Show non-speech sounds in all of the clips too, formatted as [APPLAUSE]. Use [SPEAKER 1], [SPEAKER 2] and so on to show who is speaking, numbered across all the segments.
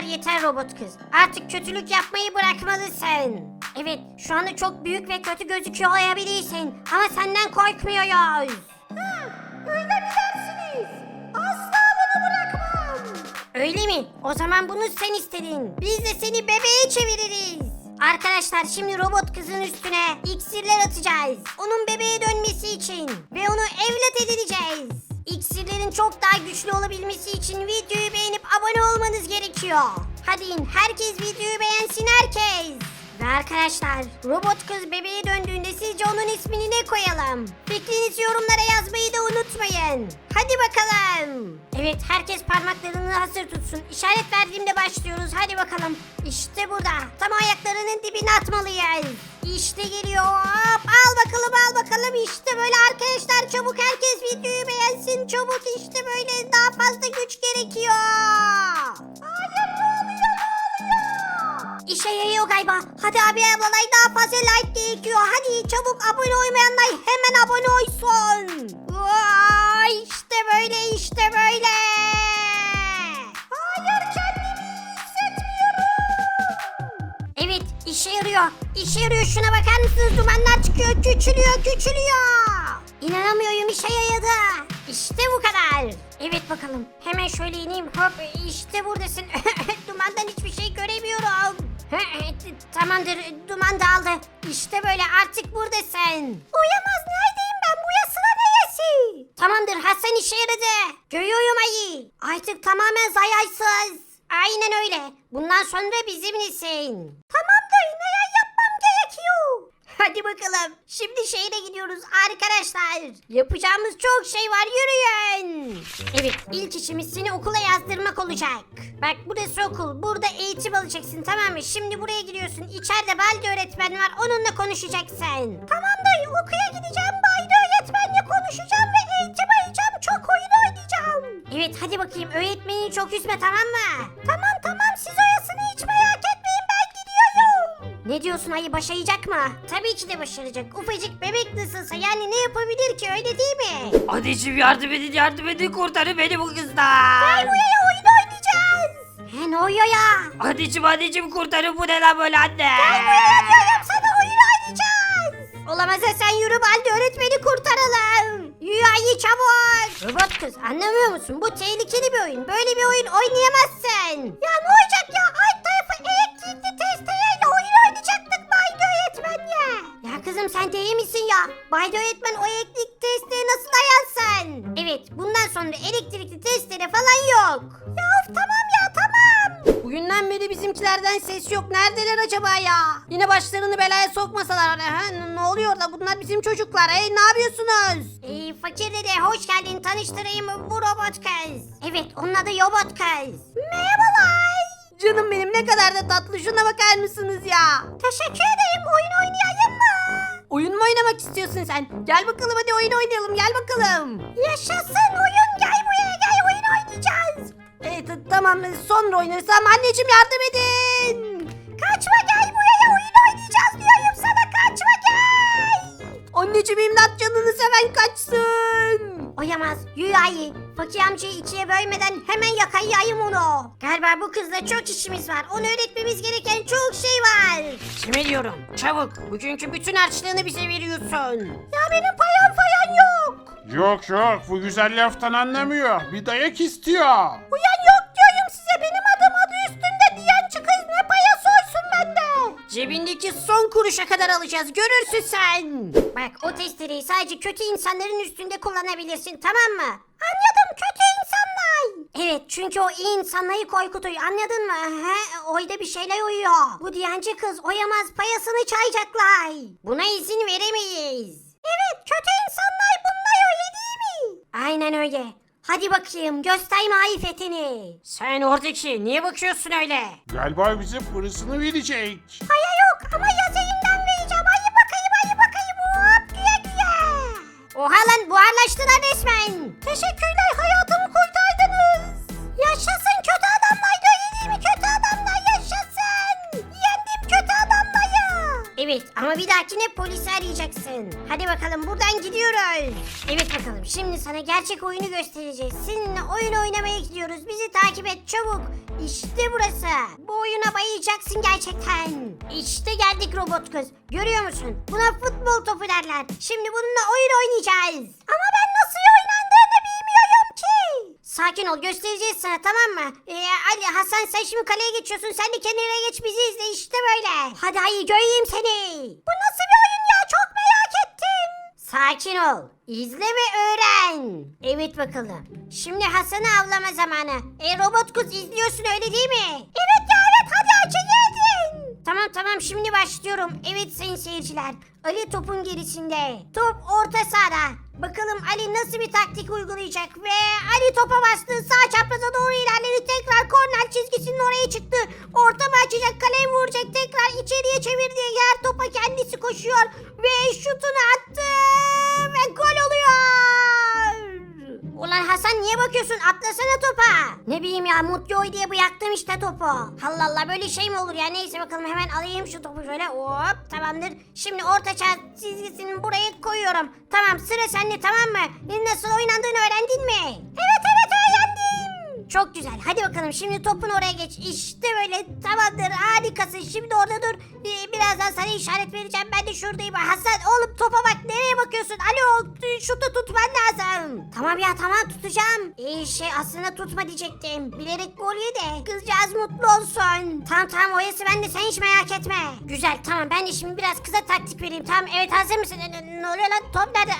[SPEAKER 1] kadar yeter robot kız. Artık kötülük yapmayı bırakmalısın. Evet şu anda çok büyük ve kötü gözüküyor olabilirsin. Ama senden korkmuyoruz. öyle mi dersiniz? Asla bunu bırakmam. Öyle mi? O zaman bunu sen istedin. Biz de seni bebeğe çeviririz. Arkadaşlar şimdi robot kızın üstüne iksirler atacağız. Onun bebeğe dönmesi için. Ve onu evlat edineceğiz. İksirlerin çok daha güçlü olabilmesi için videoyu beğenip abone olmanız gerekiyor. Hadi in, herkes videoyu beğensin herkes. Ve arkadaşlar robot kız bebeğe döndüğünde sizce onun ismini ne koyalım? Fikrinizi yorumlara unutmayın. Hadi bakalım. Evet herkes parmaklarını hazır tutsun. İşaret verdiğimde başlıyoruz. Hadi bakalım. İşte burada. Tam ayaklarının dibine atmalıyız. İşte geliyor. Hop, al bakalım al bakalım. İşte böyle arkadaşlar çabuk herkes videoyu beğensin. Çabuk işte böyle daha fazla güç gerekiyor. Hayır ne oluyor ne oluyor? İşe yarıyor galiba. Hadi abi ablalay daha fazla like gerekiyor. Hadi çabuk abone olmayanlar hemen abone olsun. İşe yarıyor. İşe yarıyor şuna bakar mısınız? Dumanlar çıkıyor küçülüyor küçülüyor. İnanamıyorum işe yaradı. İşte bu kadar. Evet bakalım. Hemen şöyle ineyim. Hop işte buradasın. [LAUGHS] Dumandan hiçbir şey göremiyorum. Tamamdır duman dağıldı. İşte böyle artık buradasın. Uyamaz neredeyim ben bu yasına neyesi? Tamamdır Hasan işe yaradı. Görüyorum ayı. Artık tamamen zayarsız. Aynen öyle. Bundan sonra bizimlesin. Gerekiyor. Hadi bakalım. Şimdi şehre gidiyoruz arkadaşlar. Yapacağımız çok şey var yürüyün. Evet ilk işimiz seni okula yazdırmak olacak. Bak burası okul. Burada eğitim alacaksın tamam mı? Şimdi buraya giriyorsun. İçeride Baldi öğretmen var. Onunla konuşacaksın. Tamam dayı okuya gideceğim. Baldi öğretmenle konuşacağım ve eğitim alacağım. Çok oyun oynayacağım. Evet hadi bakayım öğretmeni çok üzme tamam mı? Tamam tamam siz oyasını hiç Ne diyorsun ayı başaracak mı? Tabii ki de başaracak. Ufacık bebek nasılsa yani ne yapabilir ki öyle değil mi?
[SPEAKER 2] Anneciğim yardım edin yardım edin kurtarın beni bu kızdan.
[SPEAKER 1] Gel buraya oyun oynayacağız. He ne oluyor ya?
[SPEAKER 2] Anneciğim anneciğim kurtarın bu ne lan böyle anne.
[SPEAKER 1] Gel buraya diyorum sana oyun oynayacağız. Olamaz sen yürü Baldi öğretmeni kurtaralım. Yürü ayı çabuk. Robot kız anlamıyor musun? Bu tehlikeli bir oyun. Böyle bir oyun oynayamazsın. Ya ne olacak ya? Alt kızım sen değil misin ya? Baldi öğretmen o elektrik testere nasıl dayansın? Evet bundan sonra elektrikli testere falan yok. Ya of tamam ya tamam.
[SPEAKER 3] Bugünden beri bizimkilerden ses yok. Neredeler acaba ya? Yine başlarını belaya sokmasalar. Ha? Ne oluyor da bunlar bizim çocuklar. Hey ne yapıyorsunuz?
[SPEAKER 1] Ee, fakir dede hoş geldin tanıştırayım bu robot kız. Evet onun adı robot kız. Merhabalar.
[SPEAKER 3] Canım benim ne kadar da tatlı. Şuna bakar mısınız ya?
[SPEAKER 1] Teşekkür ederim oyun oynayalım mı?
[SPEAKER 3] Oyun mu oynamak istiyorsun sen? Gel bakalım hadi oyun oynayalım. Gel bakalım.
[SPEAKER 1] Yaşasın oyun gel buraya gel oyun oynayacağız.
[SPEAKER 3] Evet tamam sonra oynarız. Tamam anneciğim yardım edin.
[SPEAKER 1] Kaçma gel buraya oyun oynayacağız diyorum sana kaçma gel.
[SPEAKER 3] Anneciğim imdat canını seven kaçsın.
[SPEAKER 1] Oyamaz yürü ayı. Fakir amcayı ikiye bölmeden hemen yakayayım onu. Galiba bu kızla çok işimiz var. Onu öğretmemiz gereken çok şey var.
[SPEAKER 3] Kime diyorum? Çabuk. Bugünkü bütün harçlığını bize veriyorsun.
[SPEAKER 1] Ya benim payam falan yok.
[SPEAKER 4] Yok yok bu güzel laftan anlamıyor. Bir dayak istiyor.
[SPEAKER 1] Uyan
[SPEAKER 3] Cebindeki son kuruşa kadar alacağız. Görürsün sen.
[SPEAKER 1] Bak o testereyi sadece kötü insanların üstünde kullanabilirsin tamam mı? Anladım kötü insanlar. Evet çünkü o iyi insanları korkutuyor anladın mı? He, oyda bir şeyler uyuyor. Bu diyenci kız oyamaz payasını çayacaklar. Buna izin veremeyiz. Evet kötü insanlar bunlar öyle değil mi? Aynen öyle. Hadi bakayım göster marifetini.
[SPEAKER 3] Sen oradaki niye bakıyorsun öyle?
[SPEAKER 4] Galiba bize parasını verecek.
[SPEAKER 1] Haya yok ama yaz elinden vereceğim. Ayı bakayım ayı bakayım. Hop güye güye. Oha lan buharlaştılar resmen. Teşekkürler hayatımı Evet ama bir dahakine polisi arayacaksın. Hadi bakalım buradan gidiyoruz. Evet bakalım şimdi sana gerçek oyunu göstereceğiz. Seninle oyun oynamaya gidiyoruz. Bizi takip et çabuk. İşte burası. Bu oyuna bayılacaksın gerçekten. İşte geldik robot kız. Görüyor musun? Buna futbol topu derler. Şimdi bununla oyun oynayacağız. Ama ben Sakin ol göstereceğiz sana tamam mı? Ee, Ali Hasan sen şimdi kaleye geçiyorsun. Sen de kenara geç bizi izle işte böyle. Hadi hayır göreyim seni. Bu nasıl bir oyun ya çok merak ettim. Sakin ol. İzle ve öğren. Evet bakalım. Şimdi Hasan'ı avlama zamanı. E robot kız izliyorsun öyle değil mi? Evet ya evet hadi acele edin. Tamam tamam şimdi başlıyorum. Evet sayın seyirciler. Ali topun gerisinde. Top orta sahada. Bakalım Ali nasıl bir taktik uygulayacak ve Ali topa bastı. Sağ çapraza doğru ilerledi. Tekrar korner çizgisinin oraya çıktı. Orta mı açacak, kaleye vuracak? Tekrar içeriye çevirdi. Yer topa kendisi koşuyor ve şutunu bileyim ya mutlu oy diye bıraktım işte topu. Allah Allah böyle şey mi olur ya? Neyse bakalım hemen alayım şu topu şöyle. Hop tamamdır. Şimdi orta çağ çizgisini buraya koyuyorum. Tamam sıra sende tamam mı? Nasıl oynandığını öğrendin mi? Evet. Çok güzel. Hadi bakalım şimdi topun oraya geç. İşte böyle tamamdır harikasın. Şimdi orada dur. Ee, birazdan sana işaret vereceğim. Ben de şuradayım. Hasan oğlum topa bak. Nereye bakıyorsun? Alo şutu tutman lazım. Tamam ya tamam tutacağım. İyi şey aslında tutma diyecektim. Bilerek gol ye de kızcağız mutlu olsun. Tamam tamam oyası ben de sen hiç merak etme. Güzel tamam ben de şimdi biraz kıza taktik vereyim. Tamam evet hazır mısın? Ne oluyor lan top nerede?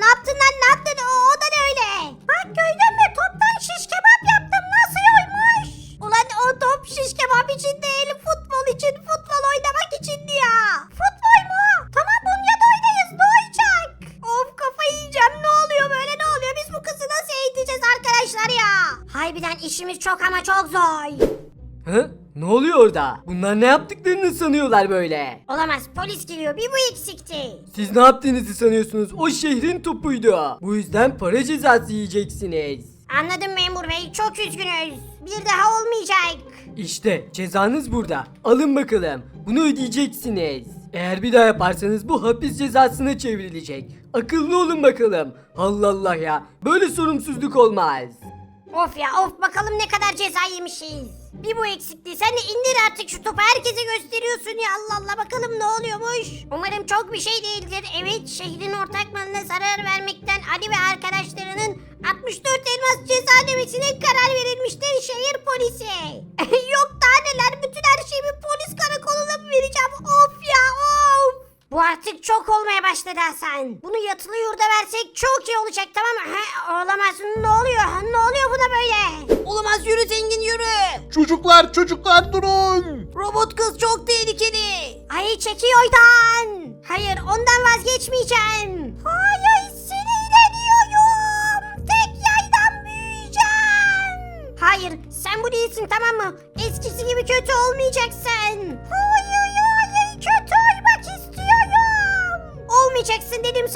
[SPEAKER 1] Ne yaptın lan ne yaptın? O, o da ne öyle? Bak gördün mü toptan şiş çok zor.
[SPEAKER 5] Hı? Ne oluyor orada? Bunlar ne yaptıklarını sanıyorlar böyle?
[SPEAKER 1] Olamaz polis geliyor bir bu eksikti.
[SPEAKER 5] Siz ne yaptığınızı sanıyorsunuz? O şehrin topuydu. Bu yüzden para cezası yiyeceksiniz.
[SPEAKER 1] Anladım memur bey çok üzgünüz. Bir daha olmayacak.
[SPEAKER 5] İşte cezanız burada. Alın bakalım. Bunu ödeyeceksiniz. Eğer bir daha yaparsanız bu hapis cezasına çevrilecek. Akıllı olun bakalım. Allah Allah ya. Böyle sorumsuzluk olmaz.
[SPEAKER 1] Of ya of bakalım ne kadar ceza yemişiz. Bir bu eksikti. Sen de indir artık şu topu herkese gösteriyorsun ya Allah Allah bakalım ne oluyormuş. Umarım çok bir şey değildir. Evet şehrin ortak malına zarar vermekten Ali ve arkadaşlarının 64 elmas ceza ödemesine karar verilmiştir şehir polisi. [LAUGHS] Yok daha neler bütün her şeyi bir polis karakoluna mı vereceğim? Bu artık çok olmaya başladı Hasan. Bunu yatılı yurda versek çok iyi olacak tamam mı? He, olamaz. Ne oluyor? Ne oluyor buna böyle?
[SPEAKER 3] Olamaz yürü zengin yürü.
[SPEAKER 4] Çocuklar çocuklar durun.
[SPEAKER 3] Robot kız çok tehlikeli.
[SPEAKER 1] Ay çekil oydan. Hayır ondan vazgeçmeyeceğim. Hayır sinirleniyorum. Tek yaydan büyüyeceğim. Hayır sen bu değilsin tamam mı? Eskisi gibi kötü olmayacaksın. Hayır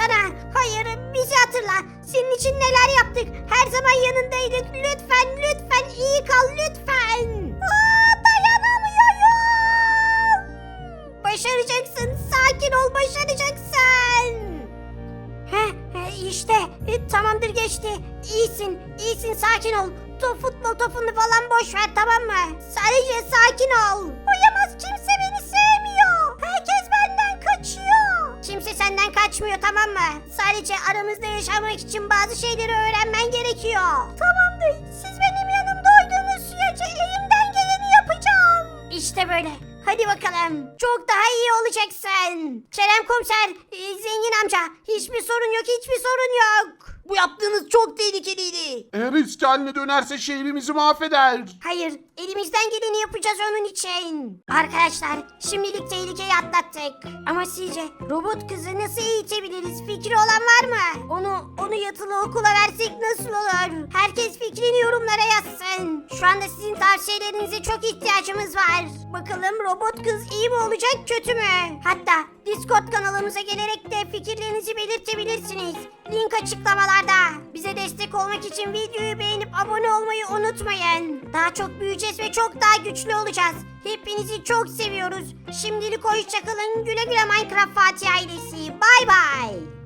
[SPEAKER 1] Olmayacaksın dedim sana. Hayır bizi hatırla. Senin için neler yaptık. Her zaman yanındaydık. Lütfen lütfen iyi kal lütfen. Aa, dayanamıyorum. Başaracaksın. Sakin ol başaracaksın. Heh, he, işte e, tamamdır geçti. İyisin, iyisin sakin ol. Top, futbol topunu falan boş ver tamam mı? Sadece sakin ol. Uyamaz senden kaçmıyor tamam mı? Sadece aramızda yaşamak için bazı şeyleri öğrenmen gerekiyor. Tamamdır. Siz benim yanımda olduğunuz sürece elimden geleni yapacağım. İşte böyle. Hadi bakalım. Çok daha iyi olacaksın. Kerem komiser, e, zengin amca. Hiçbir sorun yok, hiçbir sorun yok.
[SPEAKER 3] Bu yaptığınız çok tehlikeliydi.
[SPEAKER 4] Eğer eski haline dönerse şehrimizi mahveder.
[SPEAKER 1] Hayır, elimizden geleni yapacağız onun için. Arkadaşlar, şimdilik tehlikeyi atlattık. Ama sizce robot kızı nasıl eğitebiliriz? Fikri olan var mı? Onu onu yatılı okula versek nasıl olur? Herkes fikrini yorumlara yazsın. Şu anda sizin tavsiyelerinize çok ihtiyacımız var. Bakalım robot kız iyi mi olacak, kötü mü? Hatta Discord kanalımıza gelerek de fikirlerinizi belirtebilirsiniz. Link açıklamalarda. Bize destek olmak için videoyu beğenip abone olmayı unutmayın. Daha çok büyüyeceğiz ve çok daha güçlü olacağız. Hepinizi çok seviyoruz. Şimdilik hoşçakalın. Güle güle Minecraft Fatih ailesi. Bay bay.